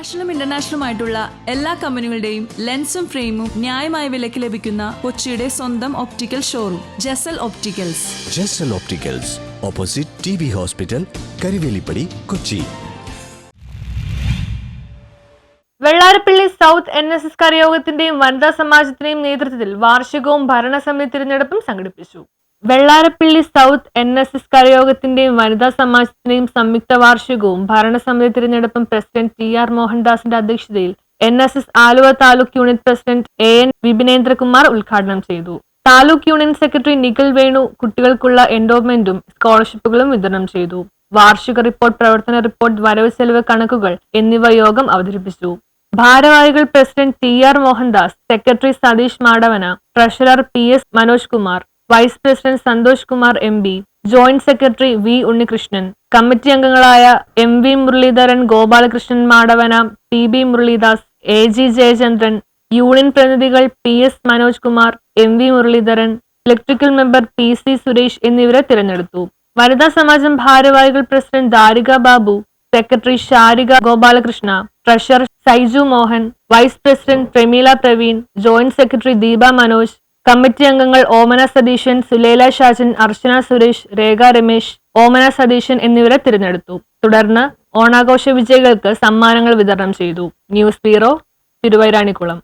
നാഷണലും ഇന്റർനാഷണലും ആയിട്ടുള്ള എല്ലാ കമ്പനികളുടെയും ലെൻസും ഫ്രെയിമും ന്യായമായ വിലയ്ക്ക് ലഭിക്കുന്ന കൊച്ചിയുടെ സ്വന്തം optical showroom Jasal opticals Jasal opticals opposite T B hospital Karivelippady Kochi Vellarappally south N S S കരയോഗത്തിന്റെയും വനിതാ സമാജത്തിന്റെയും നേതൃത്വത്തിൽ വാർഷികവും ഭരണസമിതി തിരഞ്ഞെടുപ്പും സംഘടിപ്പിച്ചു. Vellarappally south N S S കരയോഗത്തിന്റെയും വനിതാ സമാജത്തിന്റെയും സംയുക്ത വാർഷികവും ഭരണസമിതി തിരഞ്ഞെടുപ്പും പ്രസിഡന്റ് ടി ആർ മോഹൻദാസിന്റെ അധ്യക്ഷതയിൽ N S S Aluva taluk unit president A N Vipinendrakumar ഉദ്ഘാടനം ചെയ്തു. താലൂക്ക് യൂണിയൻ സെക്രട്ടറി നിഖിൽ വേണു കുട്ടികൾക്കുള്ള എൻഡോവ്മെന്റും സ്കോളർഷിപ്പുകളും വിതരണം ചെയ്തു. വാർഷിക റിപ്പോർട്ട് പ്രവർത്തന റിപ്പോർട്ട് വരവ് ചെലവ് കണക്കുകൾ എന്നിവ യോഗം അവതരിപ്പിച്ചു. ഭാരവാഹികൾ president T R Mohandas secretary Satheesh Madavana treasurer P S Manoj Kumar vice president Santhosh Kumar M P joint secretary V Unnikrishnan committee അംഗങ്ങളായ M V Muraleedharan Gopalakrishnan Madavana P B Muralidas A G Jayachandran union പ്രതിനിധികൾ P S Manoj Kumar M V Muraleedharan electrical member P C Suresh എന്നിവരെ തിരഞ്ഞെടുത്തു. വനിതാ സമാജം ഭാരവാഹികൾ president Darika Babu secretary Sharika Gopalakrishna treasurer Saiju Mohan vice president Prameela Praveen joint secretary Deepa Manoj committee അംഗങ്ങൾ ഓമന സതീശൻ സുലേല ഷാജൻ അർച്ചന സുരേഷ് രേഖ രമേശ് ഓമന സതീശൻ എന്നിവരെ തിരഞ്ഞെടുത്തു. തുടർന്ന് ഓണാഘോഷ വിജയികൾക്ക് സമ്മാനങ്ങൾ വിതരണം ചെയ്തു. News bureau Thiruvairanikkulam.